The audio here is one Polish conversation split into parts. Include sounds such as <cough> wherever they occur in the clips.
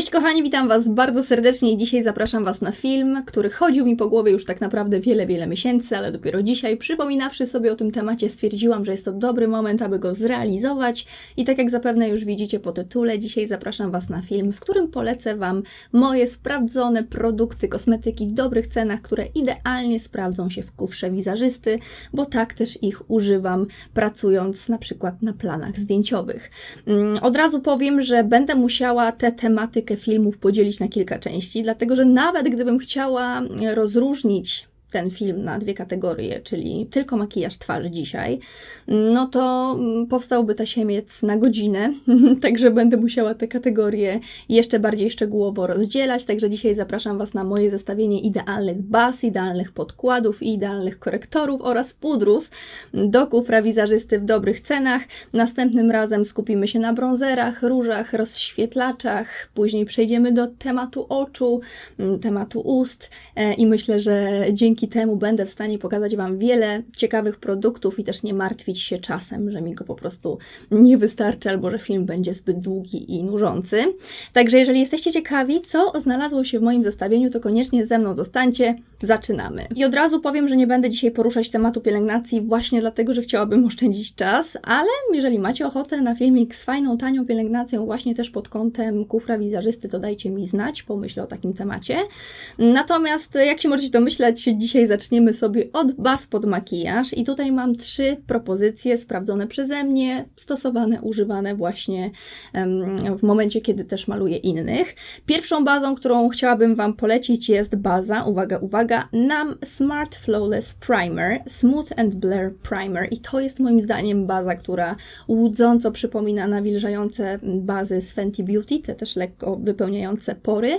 Cześć kochani, witam Was bardzo serdecznie i dzisiaj zapraszam Was na film, który chodził mi po głowie już tak naprawdę wiele, wiele miesięcy, ale dopiero dzisiaj, przypominawszy sobie o tym temacie, stwierdziłam, że jest to dobry moment, aby go zrealizować i tak jak zapewne już widzicie po tytule, dzisiaj zapraszam Was na film, w którym polecę Wam moje sprawdzone produkty, kosmetyki w dobrych cenach, które idealnie sprawdzą się w kufrze wizerzysty, bo tak też ich używam pracując na przykład na planach zdjęciowych. Mm, Od razu powiem, że będę musiała te tematykę filmów podzielić na kilka części, dlatego że nawet gdybym chciała rozróżnić ten film na dwie kategorie, czyli tylko makijaż twarzy dzisiaj, no to mm, powstałby tasiemiec na godzinę, <laughs> także będę musiała te kategorie jeszcze bardziej szczegółowo rozdzielać, także dzisiaj zapraszam Was na moje zestawienie idealnych baz, idealnych podkładów idealnych korektorów oraz pudrów do kufra wizerzysty w dobrych cenach. Następnym razem skupimy się na bronzerach, różach, rozświetlaczach, później przejdziemy do tematu oczu, mm, tematu ust e, i myślę, że dzięki temu będę w stanie pokazać Wam wiele ciekawych produktów i też nie martwić się czasem, że mi go po prostu nie wystarczy albo że film będzie zbyt długi i nużący. Także jeżeli jesteście ciekawi, co znalazło się w moim zestawieniu, to koniecznie ze mną zostańcie. Zaczynamy. I od razu powiem, że nie będę dzisiaj poruszać tematu pielęgnacji właśnie dlatego, że chciałabym <laughs> oszczędzić czas, ale jeżeli macie ochotę na filmik z fajną, tanią pielęgnacją właśnie też pod kątem kufra wizerzysty, to dajcie mi znać, pomyślę o takim temacie. Natomiast jak się możecie domyślać, dzisiaj zaczniemy sobie od baz pod makijaż i tutaj mam trzy propozycje sprawdzone przeze mnie, stosowane, używane właśnie w momencie, kiedy też maluję innych. Pierwszą bazą, którą chciałabym Wam polecić jest baza, uwaga, uwaga, NAM Smart Flawless Primer, Smooth and Blur Primer i to jest moim zdaniem baza, która łudząco przypomina nawilżające bazy z Fenty Beauty, te też lekko wypełniające pory.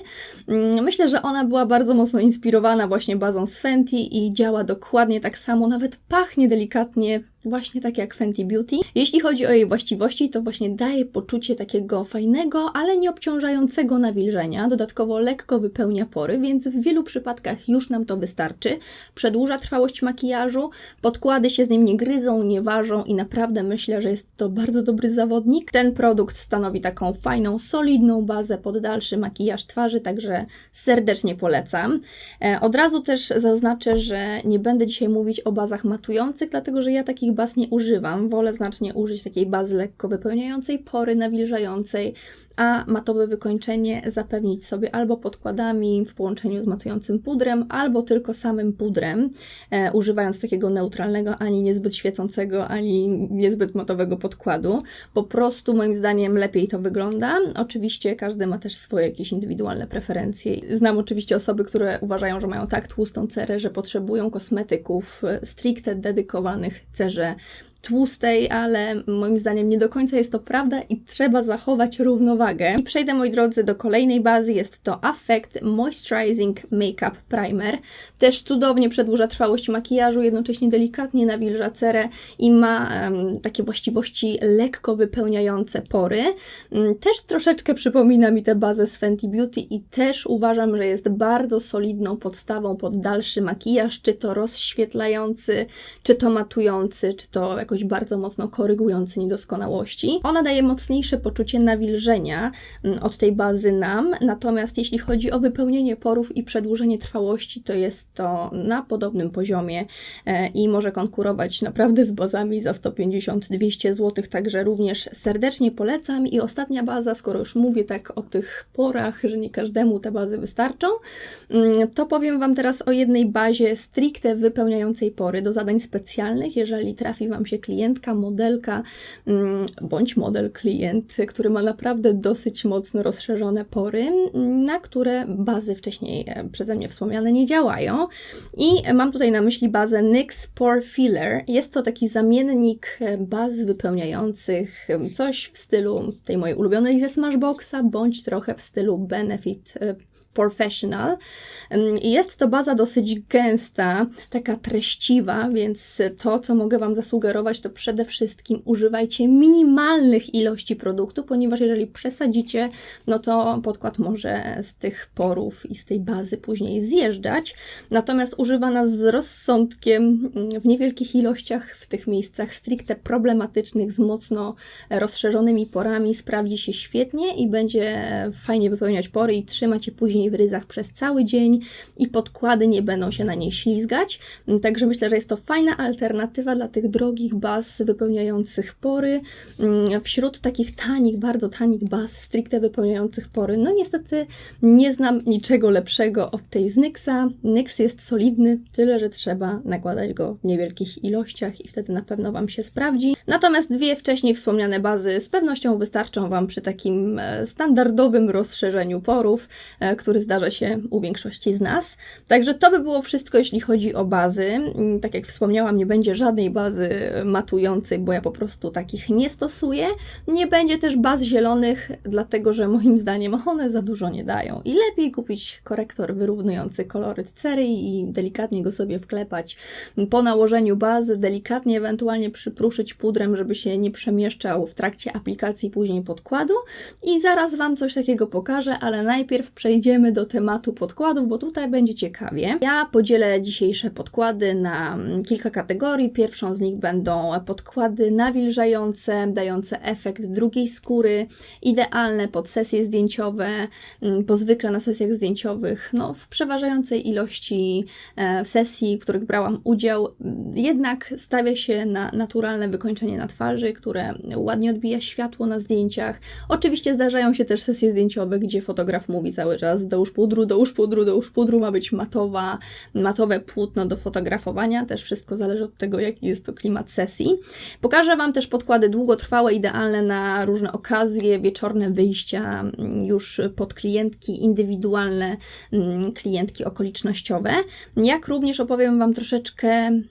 Mm, Myślę, że ona była bardzo mocno inspirowana właśnie bazą z Fenty i działa dokładnie tak samo, nawet pachnie delikatnie właśnie tak jak Fenty Beauty. Jeśli chodzi o jej właściwości, to właśnie daje poczucie takiego fajnego, ale nie obciążającego nawilżenia. Dodatkowo lekko wypełnia pory, więc w wielu przypadkach już nam to wystarczy. Przedłuża trwałość makijażu, podkłady się z nim nie gryzą, nie ważą i naprawdę myślę, że jest to bardzo dobry zawodnik. Ten produkt stanowi taką fajną, solidną bazę pod dalszy makijaż twarzy, także serdecznie polecam. E, Od razu też zaznaczę, że nie będę dzisiaj mówić o bazach matujących, dlatego że ja takich baz nie używam. Wolę znacznie użyć takiej bazy lekko wypełniającej, pory nawilżającej, a matowe wykończenie zapewnić sobie albo podkładami w połączeniu z matującym pudrem, albo tylko samym pudrem, e, używając takiego neutralnego, ani niezbyt świecącego, ani niezbyt matowego podkładu. Po prostu moim zdaniem lepiej to wygląda. Oczywiście każdy ma też swoje jakieś indywidualne preferencje. Znam oczywiście osoby, które uważają, że mają tak tłustą cerę, że potrzebują kosmetyków e, stricte dedykowanych cerze tłustej, ale moim zdaniem nie do końca jest to prawda i trzeba zachować równowagę. I przejdę, moi drodzy, do kolejnej bazy. Jest to Affect Moisturizing Makeup Primer. Też cudownie przedłuża trwałość makijażu, jednocześnie delikatnie nawilża cerę i ma um, takie właściwości lekko wypełniające pory. Um, też troszeczkę przypomina mi tę bazę z Fenty Beauty i też uważam, że jest bardzo solidną podstawą pod dalszy makijaż, czy to rozświetlający, czy to matujący, czy to jakoś bardzo mocno korygujący niedoskonałości. Ona daje mocniejsze poczucie nawilżenia mm, od tej bazy nam, natomiast jeśli chodzi o wypełnienie porów i przedłużenie trwałości, to jest to na podobnym poziomie e, i może konkurować naprawdę z bazami za 150-200 zł, także również serdecznie polecam. I ostatnia baza, skoro już mówię tak o tych porach, że nie każdemu te bazy wystarczą, mm, to powiem Wam teraz o jednej bazie stricte wypełniającej pory do zadań specjalnych, jeżeli trafi Wam się klientka, modelka mm, bądź model klient, który ma naprawdę dosyć mocno rozszerzone pory, mm, na które bazy wcześniej e, przeze mnie wspomniane nie działają. I mam tutaj na myśli bazę NYX Pore Filler. Jest to taki zamiennik e, baz wypełniających e, coś w stylu tej mojej ulubionej ze Smashboxa, bądź trochę w stylu Benefit Professional. Jest to baza dosyć gęsta, taka treściwa, więc to, co mogę Wam zasugerować, to przede wszystkim używajcie minimalnych ilości produktu, ponieważ jeżeli przesadzicie, no to podkład może z tych porów i z tej bazy później zjeżdżać. Natomiast używana z rozsądkiem w niewielkich ilościach w tych miejscach stricte problematycznych, z mocno rozszerzonymi porami, sprawdzi się świetnie i będzie fajnie wypełniać pory i trzymać je później w ryzach przez cały dzień i podkłady nie będą się na niej ślizgać. Także myślę, że jest to fajna alternatywa dla tych drogich baz wypełniających pory. Wśród takich tanich, bardzo tanich baz, stricte wypełniających pory, no niestety nie znam niczego lepszego od tej z NYXa. NYX jest solidny, tyle że trzeba nakładać go w niewielkich ilościach i wtedy na pewno Wam się sprawdzi. Natomiast dwie wcześniej wspomniane bazy z pewnością wystarczą Wam przy takim e, standardowym rozszerzeniu porów, e, który zdarza się u większości z nas. Także to by było wszystko, jeśli chodzi o bazy. Mm, tak jak wspomniałam, nie będzie żadnej bazy matującej, bo ja po prostu takich nie stosuję. Nie będzie też baz zielonych, dlatego że moim zdaniem one za dużo nie dają. I lepiej kupić korektor wyrównujący koloryt cery i delikatnie go sobie wklepać po nałożeniu bazy, delikatnie ewentualnie przypruszyć pudrem, żeby się nie przemieszczał w trakcie aplikacji później podkładu. I zaraz Wam coś takiego pokażę, ale najpierw przejdziemy do tematu podkładów, bo tutaj będzie ciekawie. Ja podzielę dzisiejsze podkłady na kilka kategorii. Pierwszą z nich będą podkłady nawilżające, dające efekt drugiej skóry, idealne pod sesje zdjęciowe, mm, bo zwykle na sesjach zdjęciowych, no w przeważającej ilości e, sesji, w których brałam udział, jednak stawia się na naturalne wykończenie na twarzy, które ładnie odbija światło na zdjęciach. Oczywiście zdarzają się też sesje zdjęciowe, gdzie fotograf mówi cały czas dołóż pudru, dołóż pudru, dołóż pudru, ma być matowa, matowe płótno do fotografowania, też wszystko zależy od tego, jaki jest to klimat sesji. Pokażę Wam też podkłady długotrwałe, idealne na różne okazje, wieczorne wyjścia mm, już pod klientki indywidualne, mm, klientki okolicznościowe. Jak również opowiem Wam troszeczkę, mm,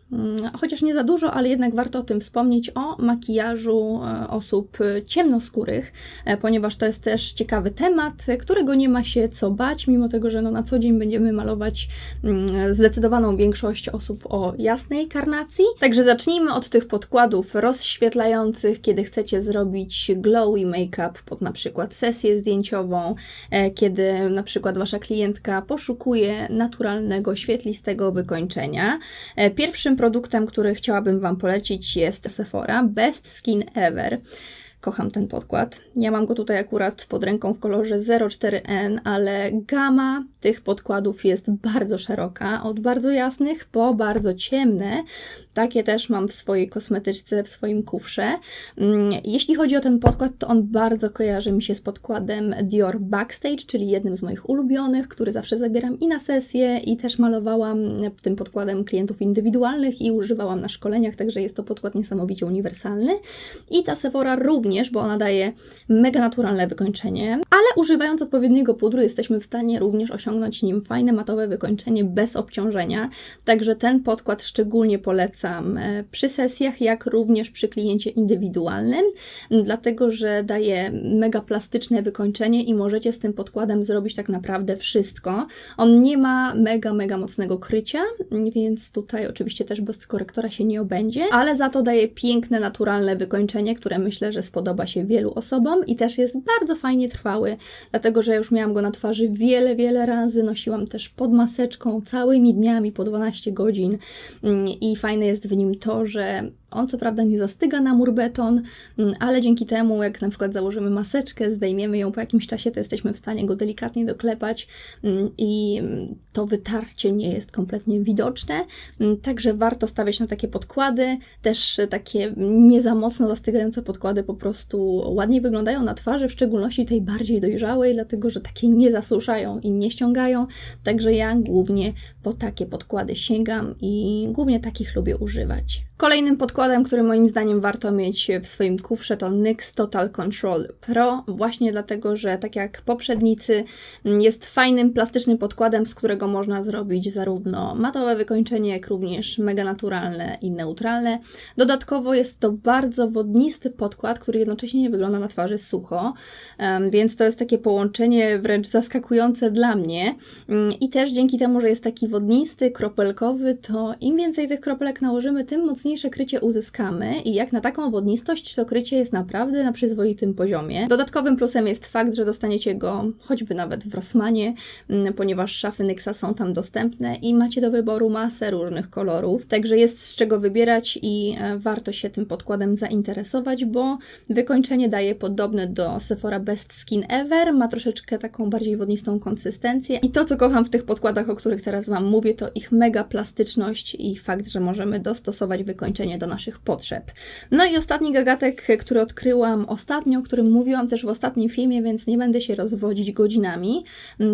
chociaż nie za dużo, ale jednak warto o tym wspomnieć, o makijażu e, osób ciemnoskórych, e, ponieważ to jest też ciekawy temat, którego nie ma się co bać, mimo tego, że no na co dzień będziemy malować mm, zdecydowaną większość osób o jasnej karnacji. Także zacznijmy od tych podkładów rozświetlających, kiedy chcecie zrobić glowy make-up pod na przykład sesję zdjęciową, e, kiedy na przykład wasza klientka poszukuje naturalnego, świetlistego wykończenia. E, pierwszym produktem, który chciałabym Wam polecić jest Sephora Best Skin Ever. Kocham ten podkład. Ja mam go tutaj akurat pod ręką w kolorze 04N, ale gama tych podkładów jest bardzo szeroka, od bardzo jasnych po bardzo ciemne. Takie też mam w swojej kosmetyczce, w swoim kufrze. Mm, jeśli chodzi o ten podkład, to on bardzo kojarzy mi się z podkładem Dior Backstage, czyli jednym z moich ulubionych, który zawsze zabieram i na sesję, i też malowałam tym podkładem klientów indywidualnych i używałam na szkoleniach, także jest to podkład niesamowicie uniwersalny. I ta Sephora również, bo ona daje mega naturalne wykończenie, ale używając odpowiedniego pudru jesteśmy w stanie również osiągnąć nim fajne matowe wykończenie bez obciążenia, także ten podkład szczególnie polecam polecam e, przy sesjach, jak również przy kliencie indywidualnym, dlatego że daje mega plastyczne wykończenie i możecie z tym podkładem zrobić tak naprawdę wszystko. On nie ma mega, mega mocnego krycia, więc tutaj oczywiście też bez korektora się nie obędzie, ale za to daje piękne, naturalne wykończenie, które myślę, że spodoba się wielu osobom i też jest bardzo fajnie trwały, dlatego że już miałam go na twarzy wiele, wiele razy, nosiłam też pod maseczką całymi dniami po 12 godzin. Mm, i fajne jest w nim to, że on co prawda nie zastyga na mur beton, mm, ale dzięki temu, jak na przykład założymy maseczkę, zdejmiemy ją po jakimś czasie, to jesteśmy w stanie go delikatnie doklepać mm, i to wytarcie nie jest kompletnie widoczne. Mm, także warto stawiać na takie podkłady. Też takie nie za mocno zastygające podkłady po prostu ładnie wyglądają na twarzy, w szczególności tej bardziej dojrzałej, dlatego że takie nie zasuszają i nie ściągają. Także ja głównie po takie podkłady sięgam i głównie takich lubię używać. Kolejnym podkładem podkładem, który moim zdaniem warto mieć w swoim kufrze to NYX Total Control Pro, właśnie dlatego, że tak jak poprzednicy jest fajnym plastycznym podkładem, z którego można zrobić zarówno matowe wykończenie, jak również mega naturalne i neutralne. Dodatkowo jest to bardzo wodnisty podkład, który jednocześnie nie wygląda na twarzy sucho, więc to jest takie połączenie wręcz zaskakujące dla mnie. Mm, I też dzięki temu, że jest taki wodnisty, kropelkowy, to im więcej tych kropelek nałożymy, tym mocniejsze krycie uzyskamy. I jak na taką wodnistość, to krycie jest naprawdę na przyzwoitym poziomie. Dodatkowym plusem jest fakt, że dostaniecie go choćby nawet w Rossmanie, mm, ponieważ szafy Nyxa są tam dostępne i macie do wyboru masę różnych kolorów. Także jest z czego wybierać i e, warto się tym podkładem zainteresować, bo wykończenie daje podobne do Sephora Best Skin Ever, ma troszeczkę taką bardziej wodnistą konsystencję. I to, co kocham w tych podkładach, o których teraz Wam mówię, to ich mega plastyczność i fakt, że możemy dostosować wykończenie do naszych potrzeb. No i ostatni gagatek, który odkryłam ostatnio, o którym mówiłam też w ostatnim filmie, więc nie będę się rozwodzić godzinami,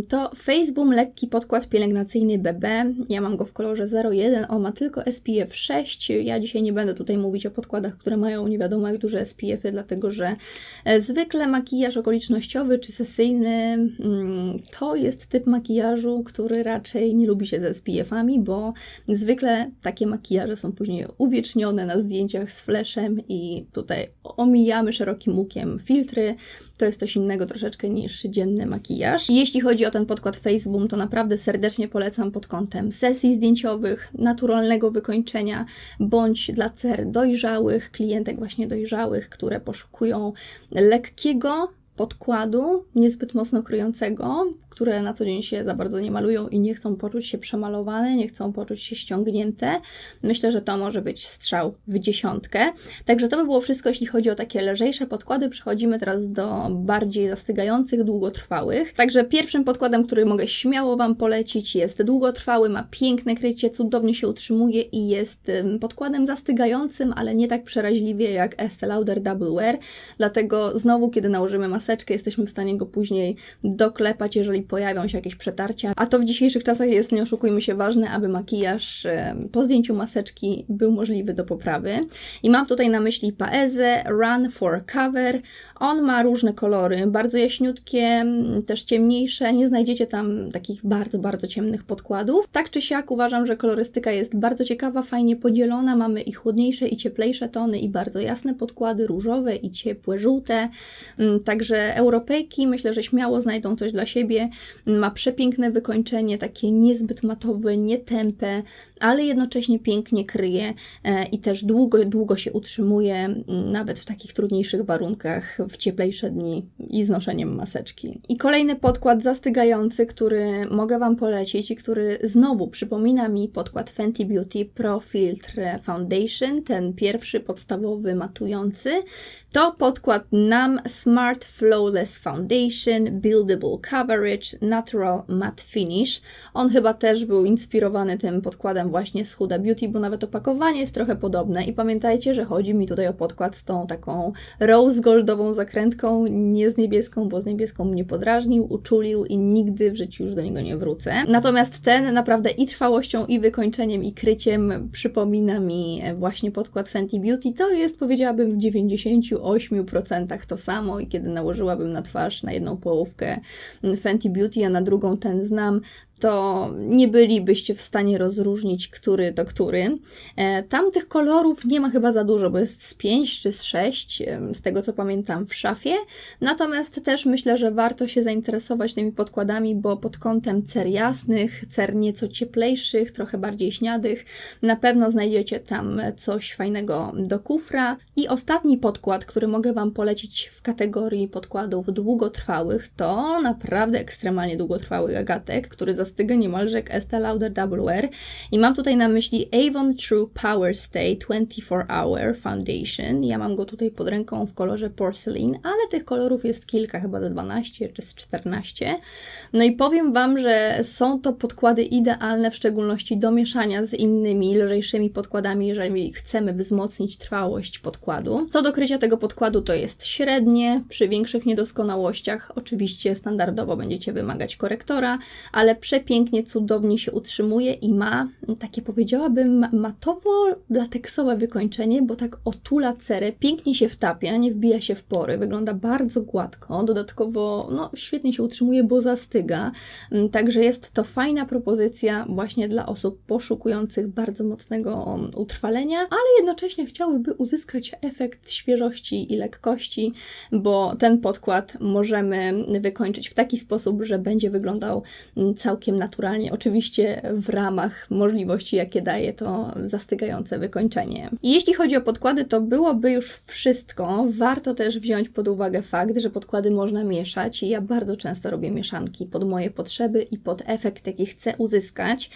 to Faceboom lekki podkład pielęgnacyjny BB. Ja mam go w kolorze 01, on ma tylko SPF 6. Ja dzisiaj nie będę tutaj mówić o podkładach, które mają nie wiadomo jak duże SPF-y, dlatego że e, zwykle makijaż okolicznościowy czy sesyjny mm, to jest typ makijażu, który raczej nie lubi się ze SPF-ami, bo zwykle takie makijaże są później uwiecznione na zdjęciach z flashem i tutaj omijamy szerokim łukiem filtry. To jest coś innego troszeczkę niż dzienny makijaż. jeśli chodzi o ten podkład Faceboom, to naprawdę serdecznie polecam pod kątem sesji zdjęciowych, naturalnego wykończenia, bądź dla cer dojrzałych, klientek właśnie dojrzałych, które poszukują lekkiego, podkładu, niezbyt mocno kryjącego, które na co dzień się za bardzo nie malują i nie chcą poczuć się przemalowane, nie chcą poczuć się ściągnięte. Myślę, że to może być strzał w dziesiątkę. Także to by było wszystko, jeśli chodzi o takie lżejsze podkłady. Przechodzimy teraz do bardziej zastygających, długotrwałych. Także pierwszym podkładem, który mogę śmiało Wam polecić, jest długotrwały, ma piękne krycie, cudownie się utrzymuje i jest podkładem zastygającym, ale nie tak przeraźliwie jak Estee Lauder Double Wear. Dlatego znowu, kiedy nałożymy maseczkę, jesteśmy w stanie go później doklepać, jeżeli pojawią się jakieś przetarcia. A to w dzisiejszych czasach jest, nie oszukujmy się, ważne, aby makijaż po zdjęciu maseczki był możliwy do poprawy. I mam tutaj na myśli Paeze Run for Cover. On ma różne kolory, bardzo jaśniutkie, też ciemniejsze. Nie znajdziecie tam takich bardzo, bardzo ciemnych podkładów. Tak czy siak uważam, że kolorystyka jest bardzo ciekawa, fajnie podzielona. Mamy i chłodniejsze, i cieplejsze tony, i bardzo jasne podkłady, różowe i ciepłe, żółte. Także Europejki myślę, że śmiało znajdą coś dla siebie. Ma przepiękne wykończenie, takie niezbyt matowe, nietępe, ale jednocześnie pięknie kryje e, i też długo, długo się utrzymuje, nawet w takich trudniejszych warunkach, w cieplejsze dni i z noszeniem maseczki. I kolejny podkład zastygający, który mogę Wam polecić i który znowu przypomina mi podkład Fenty Beauty Pro Filtr Foundation, ten pierwszy podstawowy matujący. To podkład NAM Smart Flawless Foundation Buildable Coverage Natural Matte Finish. On chyba też był inspirowany tym podkładem właśnie z Huda Beauty, bo nawet opakowanie jest trochę podobne i pamiętajcie, że chodzi mi tutaj o podkład z tą taką rose goldową zakrętką, nie z niebieską, bo z niebieską mnie podrażnił, uczulił i nigdy w życiu już do niego nie wrócę. Natomiast ten naprawdę i trwałością, i wykończeniem, i kryciem przypomina mi właśnie podkład Fenty Beauty. To jest powiedziałabym w 98% to samo i kiedy nałożyłabym na twarz na jedną połówkę Fenty Beauty, a na drugą ten znam, to nie bylibyście w stanie rozróżnić, który to który. E, tam tych kolorów nie ma chyba za dużo, bo jest z 5 czy z 6, z tego co pamiętam, w szafie. Natomiast też myślę, że warto się zainteresować tymi podkładami, bo pod kątem cer jasnych, cer nieco cieplejszych, trochę bardziej śniadych, na pewno znajdziecie tam coś fajnego do kufra. I ostatni podkład, który mogę Wam polecić w kategorii podkładów długotrwałych, to naprawdę ekstremalnie długotrwały gagatek, który zastyga niemalże jak Estee Lauder Double Wear. I mam tutaj na myśli Avon True Power Stay 24 Hour Foundation. Ja mam go tutaj pod ręką w kolorze porcelain, ale tych kolorów jest kilka, chyba ze 12 czy z 14. No i powiem Wam, że są to podkłady idealne, w szczególności do mieszania z innymi, lżejszymi podkładami, jeżeli chcemy wzmocnić trwałość podkładu. Co do krycia tego podkładu to jest średnie, przy większych niedoskonałościach oczywiście standardowo będziecie wymagać korektora, ale przy przepięknie, cudownie się utrzymuje i ma takie powiedziałabym matowo-lateksowe wykończenie, bo tak otula cerę, pięknie się wtapia, nie wbija się w pory, wygląda bardzo gładko, dodatkowo no, świetnie się utrzymuje, bo zastyga, mm, także jest to fajna propozycja właśnie dla osób poszukujących bardzo mocnego utrwalenia, ale jednocześnie chciałyby uzyskać efekt świeżości i lekkości, bo ten podkład możemy wykończyć w taki sposób, że będzie wyglądał mm, całkiem naturalnie, oczywiście w ramach możliwości, jakie daje to zastygające wykończenie. I jeśli chodzi o podkłady, to byłoby już wszystko. Warto też wziąć pod uwagę fakt, że podkłady można mieszać. Ja bardzo często robię mieszanki pod moje potrzeby i pod efekt, jaki chcę uzyskać.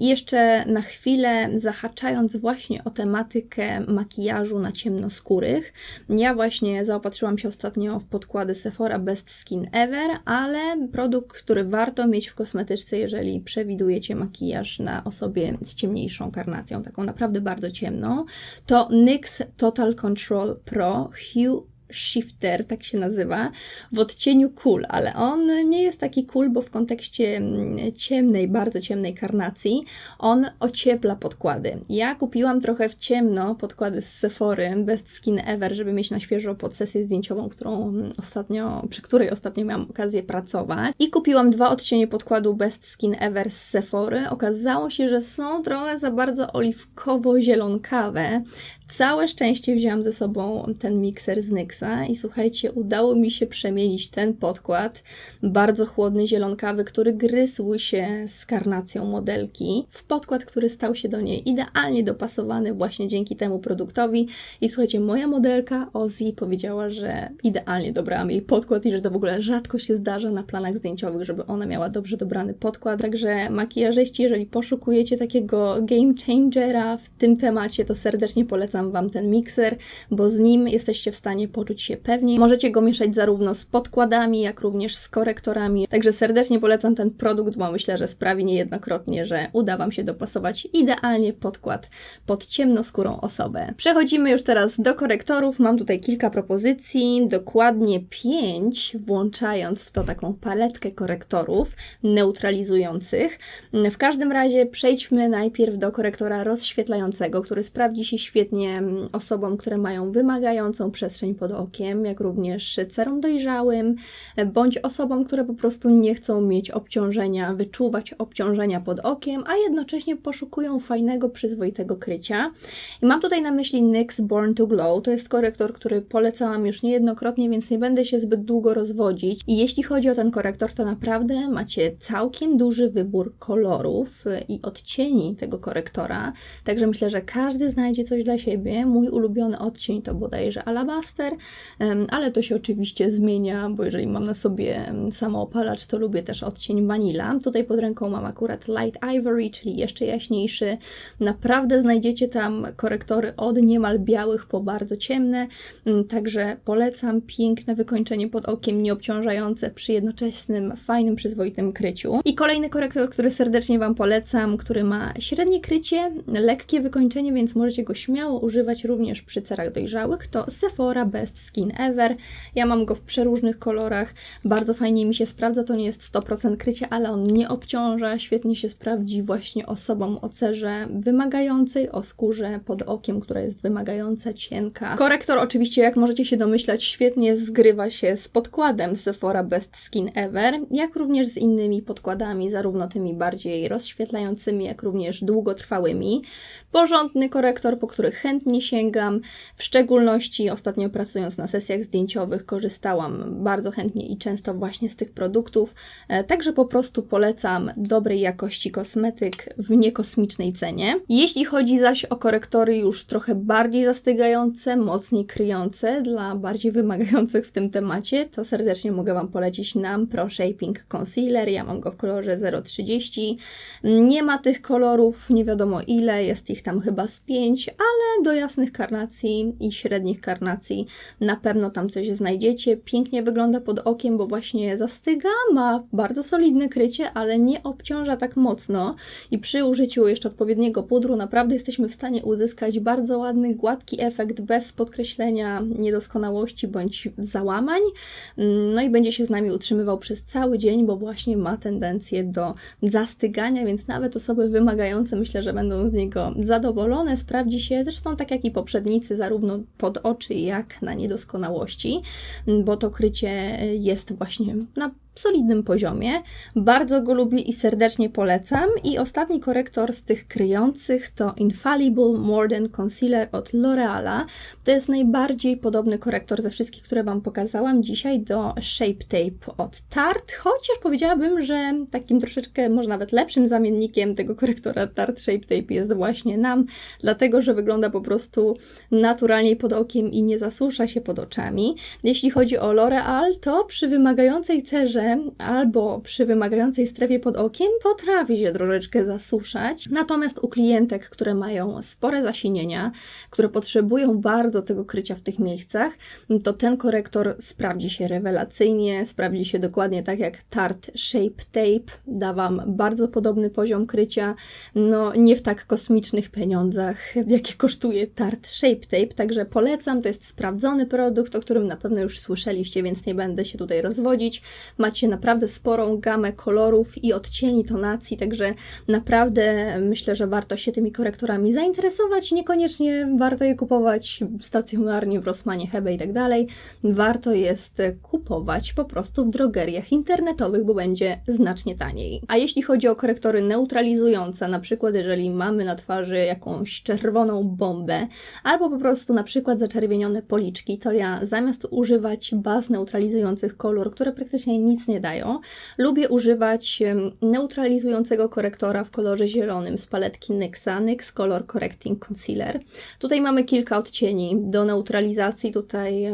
I jeszcze na chwilę zahaczając właśnie o tematykę makijażu na ciemnoskórych. Ja właśnie zaopatrzyłam się ostatnio w podkłady Sephora Best Skin Ever, ale produkt, który warto mieć w kosmetyczce, jeżeli przewidujecie makijaż na osobie z ciemniejszą karnacją, taką naprawdę bardzo ciemną, to NYX Total Control Pro Hue Shifter, tak się nazywa, w odcieniu cool, ale on nie jest taki cool, bo w kontekście mm, ciemnej, bardzo ciemnej karnacji, on ociepla podkłady. Ja kupiłam trochę w ciemno podkłady z Sephory Best Skin Ever, żeby mieć na świeżo pod sesję zdjęciową, którą ostatnio, przy której ostatnio miałam okazję pracować. I kupiłam dwa odcienie podkładu Best Skin Ever z Sephory. Okazało się, że są trochę za bardzo oliwkowo-zielonkawe, Całe szczęście wzięłam ze sobą ten mikser z Nyxa i słuchajcie, udało mi się przemienić ten podkład, bardzo chłodny, zielonkawy, który gryzł się z karnacją modelki, w podkład, który stał się do niej idealnie dopasowany właśnie dzięki temu produktowi. I słuchajcie, moja modelka Ozzy powiedziała, że idealnie dobrałam jej podkład i że to w ogóle rzadko się zdarza na planach zdjęciowych, żeby ona miała dobrze dobrany podkład. Także makijażyści, jeżeli poszukujecie takiego game changera w tym temacie, to serdecznie polecam polecam Wam ten mikser, bo z nim jesteście w stanie poczuć się pewniej. Możecie go mieszać zarówno z podkładami, jak również z korektorami. Także serdecznie polecam ten produkt, bo myślę, że sprawi niejednokrotnie, że uda Wam się dopasować idealnie podkład pod ciemnoskórą osobę. Przechodzimy już teraz do korektorów. Mam tutaj kilka propozycji, dokładnie pięć, włączając w to taką paletkę korektorów neutralizujących. W każdym razie przejdźmy najpierw do korektora rozświetlającego, który sprawdzi się świetnie osobom, które mają wymagającą przestrzeń pod okiem, jak również cerom dojrzałym, bądź osobom, które po prostu nie chcą mieć obciążenia, wyczuwać obciążenia pod okiem, a jednocześnie poszukują fajnego, przyzwoitego krycia. I mam tutaj na myśli NYX Born to Glow. To jest korektor, który polecałam już niejednokrotnie, więc nie będę się zbyt długo rozwodzić. I jeśli chodzi o ten korektor, to naprawdę macie całkiem duży wybór kolorów i odcieni tego korektora. Także myślę, że każdy znajdzie coś dla siebie siebie. Mój ulubiony odcień to bodajże alabaster, ale to się oczywiście zmienia, bo jeżeli mam na sobie samoopalacz, to lubię też odcień vanilla. Tutaj pod ręką mam akurat light ivory, czyli jeszcze jaśniejszy. Naprawdę znajdziecie tam korektory od niemal białych po bardzo ciemne, także polecam piękne wykończenie pod okiem, nieobciążające przy jednoczesnym, fajnym, przyzwoitym kryciu. I kolejny korektor, który serdecznie Wam polecam, który ma średnie krycie, lekkie wykończenie, więc możecie go śmiało również przy cerach dojrzałych, to Sephora Best Skin Ever. Ja mam go w przeróżnych kolorach, bardzo fajnie mi się sprawdza, to nie jest 100% krycia, ale on nie obciąża, świetnie się sprawdzi właśnie osobom o cerze wymagającej, o skórze pod okiem, która jest wymagająca, cienka. Korektor oczywiście, jak możecie się domyślać, świetnie zgrywa się z podkładem Sephora Best Skin Ever, jak również z innymi podkładami, zarówno tymi bardziej rozświetlającymi, jak również długotrwałymi. Porządny korektor, po który chętnie sięgam. W szczególności ostatnio pracując na sesjach zdjęciowych korzystałam bardzo chętnie i często właśnie z tych produktów. E, także po prostu polecam dobrej jakości kosmetyk w niekosmicznej cenie. Jeśli chodzi zaś o korektory już trochę bardziej zastygające, mocniej kryjące, dla bardziej wymagających w tym temacie, to serdecznie mogę Wam polecić nam Pro Shaping Concealer. Ja mam go w kolorze 030. Nie ma tych kolorów, nie wiadomo ile, jest ich tam chyba z 5, ale do jasnych karnacji i średnich karnacji na pewno tam coś znajdziecie. Pięknie wygląda pod okiem, bo właśnie zastyga, ma bardzo solidne krycie, ale nie obciąża tak mocno i przy użyciu jeszcze odpowiedniego pudru naprawdę jesteśmy w stanie uzyskać bardzo ładny, gładki efekt bez podkreślenia niedoskonałości bądź załamań. No i będzie się z nami utrzymywał przez cały dzień, bo właśnie ma tendencję do zastygania, więc nawet osoby wymagające myślę, że będą z niego zadowolone. Sprawdzi się zresztą tak jak i poprzednicy, zarówno pod oczy, jak na niedoskonałości, bo to krycie jest właśnie na solidnym poziomie. Bardzo go lubię i serdecznie polecam. I ostatni korektor z tych kryjących to Infallible Modern Concealer od L'Oreala. To jest najbardziej podobny korektor ze wszystkich, które Wam pokazałam dzisiaj do Shape Tape od Tarte, chociaż powiedziałabym, że takim troszeczkę, może nawet lepszym zamiennikiem tego korektora Tarte Shape Tape jest właśnie nam, dlatego, że wygląda po prostu naturalniej pod okiem i nie zasusza się pod oczami. Jeśli chodzi o L'Oreal, to przy wymagającej cerze albo przy wymagającej strefie pod okiem potrafi się troszeczkę zasuszać. Natomiast u klientek, które mają spore zasinienia, które potrzebują bardzo tego krycia w tych miejscach, to ten korektor sprawdzi się rewelacyjnie, sprawdzi się dokładnie tak jak Tarte Shape Tape. Da Wam bardzo podobny poziom krycia, no nie w tak kosmicznych pieniądzach, jakie kosztuje Tarte Shape Tape, także polecam, to jest sprawdzony produkt, o którym na pewno już słyszeliście, więc nie będę się tutaj rozwodzić. Macie macie naprawdę sporą gamę kolorów i odcieni tonacji, także naprawdę myślę, że warto się tymi korektorami zainteresować. Niekoniecznie warto je kupować stacjonarnie w Rossmanie, Hebe i tak dalej. Warto jest kupować po prostu w drogeriach internetowych, bo będzie znacznie taniej. A jeśli chodzi o korektory neutralizujące, na przykład jeżeli mamy na twarzy jakąś czerwoną bombę, albo po prostu na przykład zaczerwienione policzki, to ja zamiast używać baz neutralizujących kolor, które praktycznie nic nie dają. Lubię używać neutralizującego korektora w kolorze zielonym z paletki NYXa, NYX Color Correcting Concealer. Tutaj mamy kilka odcieni do neutralizacji. Tutaj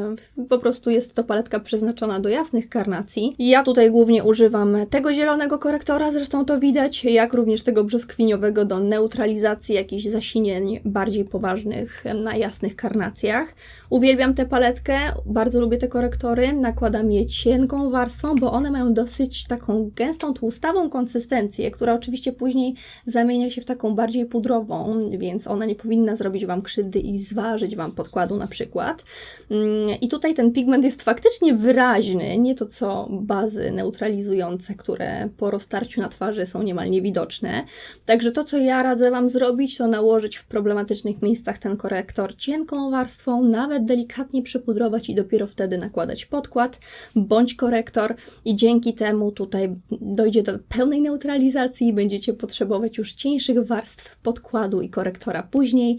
po prostu jest to paletka przeznaczona do jasnych karnacji. Ja tutaj głównie używam tego zielonego korektora, zresztą to widać, jak również tego brzoskwiniowego do neutralizacji jakichś zasinień bardziej poważnych na jasnych karnacjach. Uwielbiam tę paletkę, bardzo lubię te korektory, nakładam je cienką warstwą, bo one mają dosyć taką gęstą, tłustawą konsystencję, która oczywiście później zamienia się w taką bardziej pudrową, więc ona nie powinna zrobić Wam krzywdy i zważyć Wam podkładu na przykład. Mm, I tutaj ten pigment jest faktycznie wyraźny, nie to co bazy neutralizujące, które po roztarciu na twarzy są niemal niewidoczne. Także to, co ja radzę Wam zrobić, to nałożyć w problematycznych miejscach ten korektor cienką warstwą, nawet delikatnie przypudrować i dopiero wtedy nakładać podkład bądź korektor i dzięki temu tutaj dojdzie do pełnej neutralizacji będziecie potrzebować już cieńszych warstw podkładu i korektora później,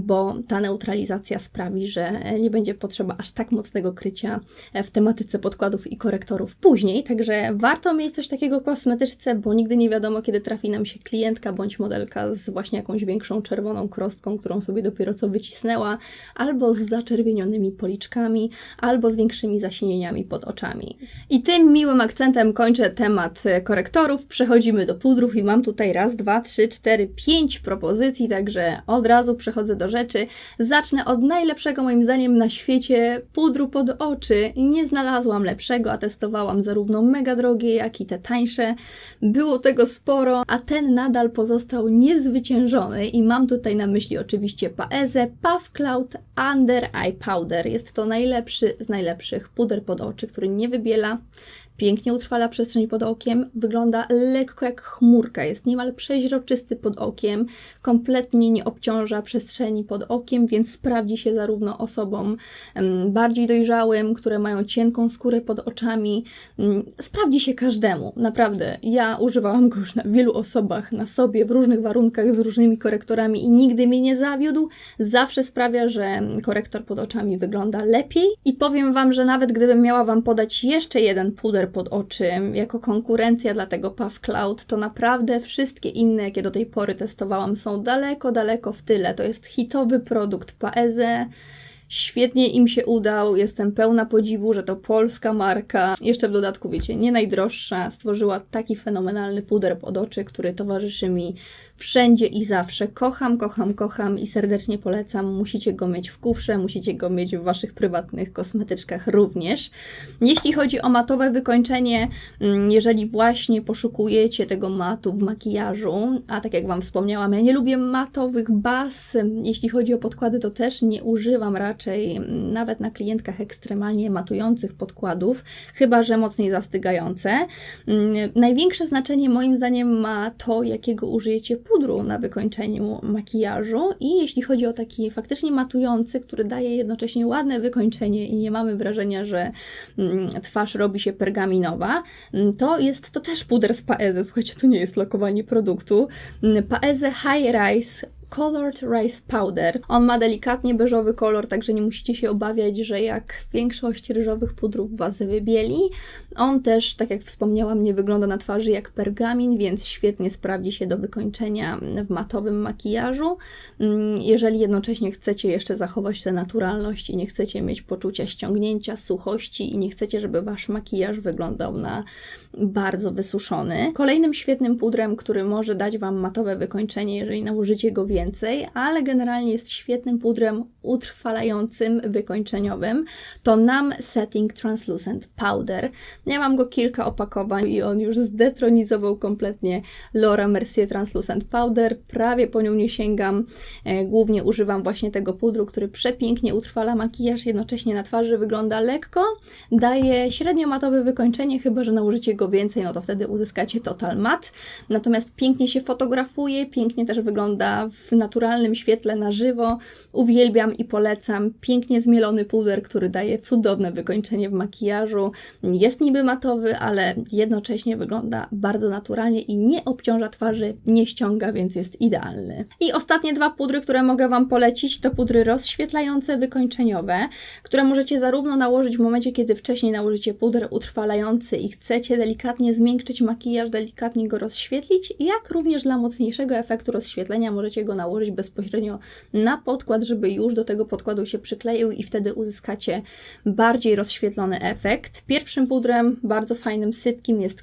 bo ta neutralizacja sprawi, że nie będzie potrzeba aż tak mocnego krycia w tematyce podkładów i korektorów później, także warto mieć coś takiego w kosmetyczce, bo nigdy nie wiadomo, kiedy trafi nam się klientka bądź modelka z właśnie jakąś większą czerwoną krostką, którą sobie dopiero co wycisnęła, albo z zaczerwienionymi policzkami, albo z większymi zasinieniami pod oczami. I tym miłym akcentem kończę temat e, korektorów. Przechodzimy do pudrów i mam tutaj raz, dwa, trzy, cztery, pięć propozycji, także od razu przechodzę do rzeczy. Zacznę od najlepszego moim zdaniem na świecie pudru pod oczy. Nie znalazłam lepszego, a testowałam zarówno mega drogie, jak i te tańsze. Było tego sporo, a ten nadal pozostał niezwyciężony i mam tutaj na myśli oczywiście Paezę Puff Cloud Under Eye Powder. Jest to najlepszy z najlepszych puder pod oczy, który nie wybiela, Pięknie utrwala przestrzeń pod okiem, wygląda lekko jak chmurka, jest niemal przeźroczysty pod okiem, kompletnie nie obciąża przestrzeni pod okiem, więc sprawdzi się zarówno osobom bardziej dojrzałym, które mają cienką skórę pod oczami. Sprawdzi się każdemu, naprawdę. Ja używałam go już na wielu osobach, na sobie, w różnych warunkach, z różnymi korektorami i nigdy mnie nie zawiódł. Zawsze sprawia, że korektor pod oczami wygląda lepiej i powiem Wam, że nawet gdybym miała Wam podać jeszcze jeden puder pod oczy jako konkurencja dla tego Puff Cloud, to naprawdę wszystkie inne, jakie do tej pory testowałam, są daleko, daleko w tyle. To jest hitowy produkt Paeze Świetnie im się udał, jestem pełna podziwu, że to polska marka. Jeszcze w dodatku, wiecie, nie najdroższa, stworzyła taki fenomenalny puder pod oczy, który towarzyszy mi wszędzie i zawsze. Kocham, kocham, kocham i serdecznie polecam. Musicie go mieć w kufrze, musicie go mieć w waszych prywatnych kosmetyczkach również. Jeśli chodzi o matowe wykończenie, mm, jeżeli właśnie poszukujecie tego matu w makijażu, a tak jak Wam wspomniałam, ja nie lubię matowych baz. Jeśli chodzi o podkłady, to też nie używam raczej mm, nawet na klientkach ekstremalnie matujących podkładów, chyba że mocniej zastygające. Mm, Największe znaczenie moim zdaniem ma to, jakiego użyjecie pudru na wykończeniu makijażu i jeśli chodzi o taki faktycznie matujący, który daje jednocześnie ładne wykończenie i nie mamy wrażenia, że mm, twarz robi się pergaminowa, mm, to jest to też puder z Paeze. Słuchajcie, to nie jest lokowanie produktu. Mm, Paeze High Rise Colored Rice Powder. On ma delikatnie beżowy kolor, także nie musicie się obawiać, że jak większość ryżowych pudrów Was wybieli. On też, tak jak wspomniałam, nie wygląda na twarzy jak pergamin, więc świetnie sprawdzi się do wykończenia w matowym makijażu. Mm, Jeżeli jednocześnie chcecie jeszcze zachować tę naturalność i nie chcecie mieć poczucia ściągnięcia, suchości i nie chcecie, żeby Wasz makijaż wyglądał na bardzo wysuszony. Kolejnym świetnym pudrem, który może dać Wam matowe wykończenie, jeżeli nałożycie go więcej, ale generalnie jest świetnym pudrem utrwalającym, wykończeniowym, to Nam Setting Translucent Powder. Ja mam go kilka opakowań i on już zdetronizował kompletnie Laura Mercier Translucent Powder. Prawie po nią nie sięgam. E, Głównie używam właśnie tego pudru, który przepięknie utrwala makijaż, jednocześnie na twarzy wygląda lekko, daje średnio matowe wykończenie, chyba że nałożycie go więcej, no to wtedy uzyskacie total mat. Natomiast pięknie się fotografuje, pięknie też wygląda w naturalnym świetle na żywo. Uwielbiam i polecam. Pięknie zmielony puder, który daje cudowne wykończenie w makijażu. Jest niby matowy, ale jednocześnie wygląda bardzo naturalnie i nie obciąża twarzy, nie ściąga, więc jest idealny. I ostatnie dwa pudry, które mogę Wam polecić, to pudry rozświetlające, wykończeniowe, które możecie zarówno nałożyć w momencie, kiedy wcześniej nałożycie puder utrwalający i chcecie delikatnie zmiękczyć makijaż, delikatnie go rozświetlić, jak również dla mocniejszego efektu rozświetlenia możecie go nałożyć bezpośrednio na podkład, żeby już do tego podkładu się przykleił i wtedy uzyskacie bardziej rozświetlony efekt. Pierwszym pudrem, bardzo fajnym, sypkim jest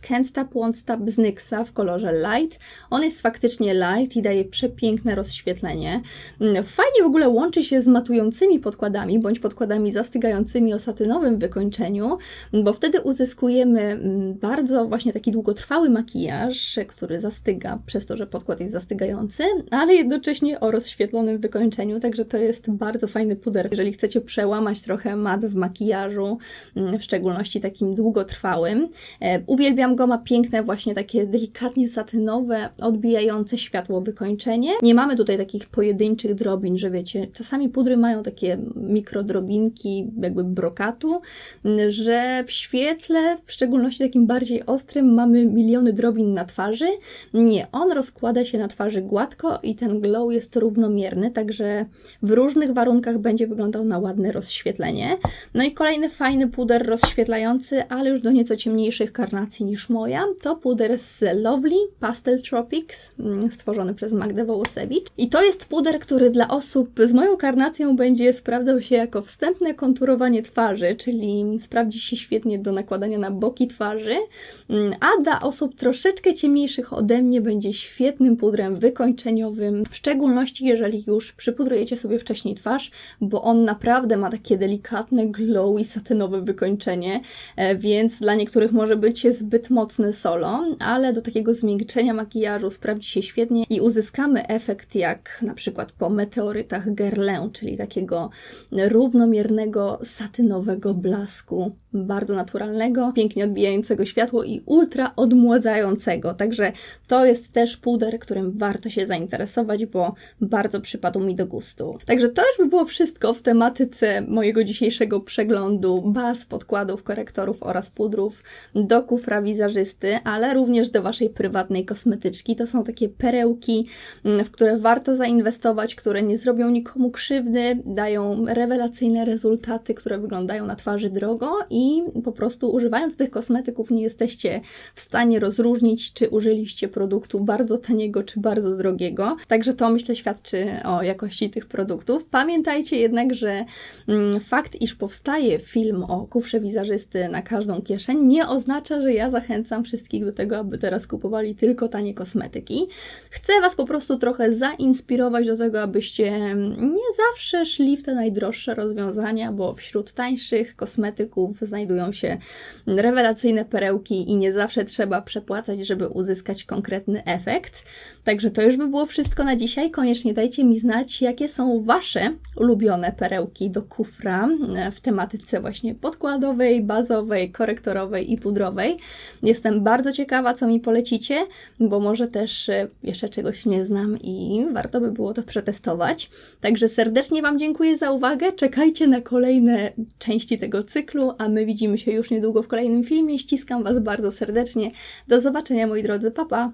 Won't Stop z NYXa w kolorze Light. On jest faktycznie light i daje przepiękne rozświetlenie. Mm, Fajnie w ogóle łączy się z matującymi podkładami, bądź podkładami zastygającymi o satynowym wykończeniu, bo wtedy uzyskujemy mm, bardzo właśnie taki długotrwały makijaż, który zastyga przez to, że podkład jest zastygający, ale jednocześnie o rozświetlonym wykończeniu, także to jest bardzo fajny puder, jeżeli chcecie przełamać trochę mat w makijażu, mm, w szczególności takim długotrwałym. E, Uwielbiam go, ma piękne właśnie takie delikatnie satynowe, odbijające światło wykończenie. Nie mamy tutaj takich pojedynczych drobin, że wiecie, czasami pudry mają takie mikrodrobinki, jakby brokatu, m, że w świetle, w szczególności takim bardziej ostrym, mamy miliony drobin na twarzy. Nie, on rozkłada się na twarzy gładko i ten glow jest równomierny, także w różnych warunkach będzie wyglądał na ładne rozświetlenie. No i kolejny fajny puder rozświetlający, ale już do nieco ciemniejszych karnacji niż moja, to puder z Lovely Pastel Tropics, mm, stworzony przez Magdę Wołosewicz. I to jest puder, który dla osób z moją karnacją będzie sprawdzał się jako wstępne konturowanie twarzy, czyli sprawdzi się świetnie do nakładania na boki twarzy, mm, a dla osób troszeczkę ciemniejszych ode mnie będzie świetnym pudrem wykończeniowym, szczególności jeżeli już przypudrujecie sobie wcześniej twarz, bo on naprawdę ma takie delikatne glow i satynowe wykończenie, e, więc dla niektórych może być zbyt mocne solo, ale do takiego zmiękczenia makijażu sprawdzi się świetnie i uzyskamy efekt jak na przykład po meteorytach Guerlain, czyli takiego równomiernego satynowego blasku, bardzo naturalnego, pięknie odbijającego światło i ultra odmładzającego. Także to jest też puder, którym warto się zainteresować, bo bardzo przypadł mi do gustu. Także to już by było wszystko w tematyce mojego dzisiejszego przeglądu baz, podkładów, korektorów oraz pudrów do kufra wizerzysty, ale również do Waszej prywatnej kosmetyczki. To są takie perełki, mm, w które warto zainwestować, które nie zrobią nikomu krzywdy, dają rewelacyjne rezultaty, które wyglądają na twarzy drogo i po prostu używając tych kosmetyków nie jesteście w stanie rozróżnić, czy użyliście produktu bardzo taniego, czy bardzo drogiego. Także to myślę świadczy o jakości tych produktów. Pamiętajcie jednak, że mm, fakt, iż powstaje film o kufrze wizerzysty na każdą kieszeń, nie oznacza, że ja zachęcam wszystkich do tego, aby teraz kupowali tylko tanie kosmetyki. Chcę Was po prostu trochę zainspirować do tego, abyście nie zawsze szli w te najdroższe rozwiązania, bo wśród tańszych kosmetyków znajdują się rewelacyjne perełki i nie zawsze trzeba przepłacać, żeby uzyskać konkretny efekt. Także to już by było wszystko na dzisiaj. Koniecznie dajcie mi znać, jakie są Wasze ulubione perełki do kufra e, w tematyce właśnie podkładowej, bazowej, korektorowej i pudrowej. Jestem bardzo ciekawa, co mi polecicie, bo może też e, jeszcze czegoś nie znam i warto by było to przetestować. Także serdecznie Wam dziękuję za uwagę. Czekajcie na kolejne części tego cyklu, a my widzimy się już niedługo w kolejnym filmie. Ściskam Was bardzo serdecznie. Do zobaczenia, moi drodzy. Pa, pa!